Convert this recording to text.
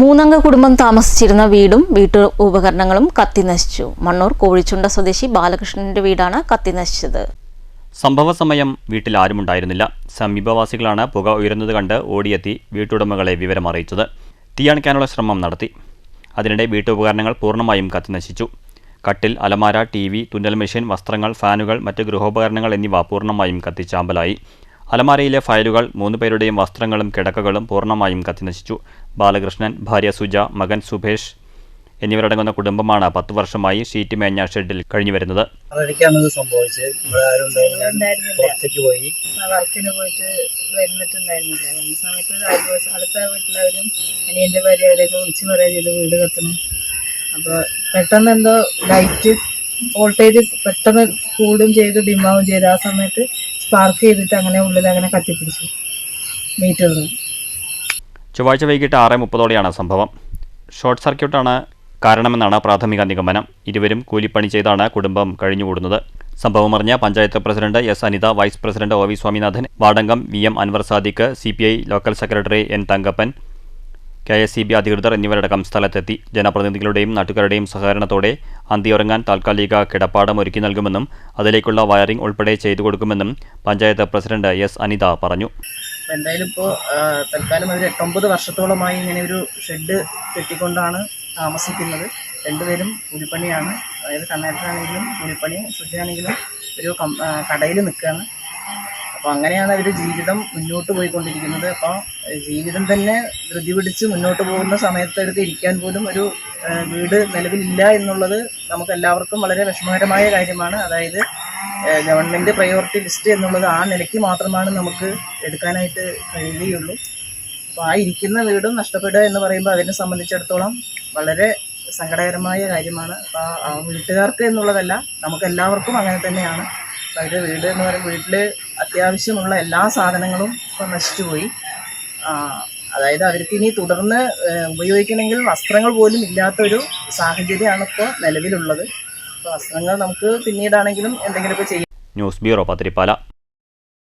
മൂന്നംഗ കുടുംബം താമസിച്ചിരുന്ന വീടും വീട്ടു ഉപകരണങ്ങളും കത്തിനശിച്ചു. മണ്ണൂർ കോഴിച്ചുണ്ട സ്വദേശി ബാലകൃഷ്ണന്റെ വീടാണ് കത്തിനശിച്ചത്. സംഭവ സമയം വീട്ടിൽ ആരുമുണ്ടായിരുന്നില്ല. സമീപവാസികളാണ് പുക ഉയരുന്നത് കണ്ട് ഓടിയെത്തി വീട്ടുടമകളെ വിവരം അറിയിച്ചത്. തീയണയ്ക്കാനുള്ള ശ്രമം നടത്തി. അതിനിടെ വീട്ടുപകരണങ്ങൾ പൂർണമായും കത്തിനശിച്ചു. കട്ടിൽ അലമാര ടി വി തുന്നൽ മെഷീൻ വസ്ത്രങ്ങൾ ഫാനുകൾ മറ്റ് ഗൃഹോപകരണങ്ങൾ എന്നിവ പൂർണമായും കത്തിച്ചാമ്പലായി. അലമാരയിലെ ഫയലുകൾ മൂന്ന് പേരുടെയും വസ്ത്രങ്ങളും കിടക്കകളും പൂർണമായും കത്തിനശിച്ചു. ബാലകൃഷ്ണൻ ഭാര്യ സുജ മകൻ സുഭേഷ് എന്നിവരടങ്ങുന്ന കുടുംബമാണ് പത്ത് വർഷമായി ഷീറ്റ് മേഞ്ഞ ഷെഡിൽ കഴിഞ്ഞു വരുന്നത് ഇത് സംഭവിച്ചത്. ഇവിടെ ആരും ഉണ്ടായിരുന്നില്ല. പുറത്തേക്ക് പോയി. ആ വർക്കിന് പോയിട്ട് വരുന്നിട്ടുണ്ടായിരുന്നില്ല. വന്ന സമയത്ത് അയൽവാസി അടുത്ത വീട്ടിലവരും അനിയന്റെ ഭാര്യ അവരെയൊക്കെ വിളിച്ച് പറയാ ചെയ്ത് വീട് കത്തണം. അപ്പോൾ പെട്ടെന്ന് എന്തോ ലൈറ്റ് വോൾട്ടേജ് പെട്ടെന്ന് കൂടും ചെയ്ത് ഡിമാവും ചെയ്ത്. ആ സമയത്ത് സ്പാർക്ക് ചെയ്തിട്ട് അങ്ങനെ ഉള്ളിൽ അങ്ങനെ കത്തിപ്പിടിച്ചു. മീറ്ററിൽ ചൊവ്വാഴ്ച വൈകിട്ട് ആറ് മുപ്പതോടെയാണ് സംഭവം. ഷോർട്ട് സർക്യൂട്ടാണ് കാരണമെന്നാണ് പ്രാഥമിക നിഗമനം. ഇരുവരും കൂലിപ്പണി ചെയ്താണ് കുടുംബം കഴിഞ്ഞുകൂടുന്നത്. സംഭവം അറിഞ്ഞ panchayat president S Anitha vice president O V Swaminathan വാടങ്കം V M Anwar Sadiq C P I local secretary N Thankappan K S C B അധികൃതർ എന്നിവരടക്കം സ്ഥലത്തെത്തി. ജനപ്രതിനിധികളുടെയും നാട്ടുകാരുടെയും സഹകരണത്തോടെ അന്തിയുറങ്ങാൻ താൽക്കാലിക കിടപ്പാടം ഒരുക്കി നൽകുമെന്നും അതിലേക്കുള്ള വയറിംഗ് ഉൾപ്പെടെ ചെയ്തു കൊടുക്കുമെന്നും പഞ്ചായത്ത് പ്രസിഡന്റ് എസ് അനിത പറഞ്ഞു. അപ്പോൾ എന്തായാലും ഇപ്പോൾ തൽക്കാലം ഒരു എട്ടൊമ്പത് വർഷത്തോളമായി ഇങ്ങനെ ഒരു ഷെഡ് കെട്ടിക്കൊണ്ടാണ് താമസിക്കുന്നത്. രണ്ടുപേരും കൂലിപ്പണിയാണ്. അതായത് കണ്ണേറ്റനാണെങ്കിലും കൂലിപ്പണി ശുദ്ധിയാണെങ്കിലും ഒരു കടയിൽ നിൽക്കുകയാണ്. അപ്പോൾ അങ്ങനെയാണ് അവർ ജീവിതം മുന്നോട്ട് പോയിക്കൊണ്ടിരിക്കുന്നത്. അപ്പോൾ ജീവിതം തന്നെ ധൃതി പിടിച്ച് മുന്നോട്ട് പോകുന്ന സമയത്ത് അവർക്ക് ഇരിക്കാൻ പോലും ഒരു വീട് നിലവിലില്ല എന്നുള്ളത് നമുക്ക് എല്ലാവർക്കും വളരെ വിഷമകരമായ കാര്യമാണ്. അതായത് ഗവൺമെന്റ് പ്രയോറിറ്റി ലിസ്റ്റ് എന്നുള്ളത് ആ നിലയ്ക്ക് മാത്രമാണ് നമുക്ക് എടുക്കാനായിട്ട് കഴിയുകയുള്ളൂ. അപ്പോൾ ആ ഇരിക്കുന്ന വീടും നഷ്ടപ്പെടുക എന്ന് പറയുമ്പോൾ അതിനെ സംബന്ധിച്ചിടത്തോളം വളരെ സങ്കടകരമായ കാര്യമാണ്. അപ്പോൾ ആ- വീട്ടുകാർക്ക് എന്നുള്ളതല്ല നമുക്ക് എല്ലാവർക്കും അങ്ങനെ തന്നെയാണ്. അതായത് വീട് എന്ന് പറയുമ്പോൾ വീട്ടിൽ അത്യാവശ്യമുള്ള എല്ലാ സാധനങ്ങളും ഇപ്പോൾ നശിച്ചു പോയി. അതായത് അവർക്ക് ഇനി തുടർന്ന് ഉപയോഗിക്കണമെങ്കിൽ വസ്ത്രങ്ങൾ പോലും ഇല്ലാത്തൊരു സാഹചര്യമാണ് ഇപ്പോൾ നിലവിലുള്ളത്. വസ്ത്രങ്ങൾ നമുക്ക് പിന്നീടാണെങ്കിലും എന്തെങ്കിലുമൊക്കെ ചെയ്യാം. News bureau Pathirippala.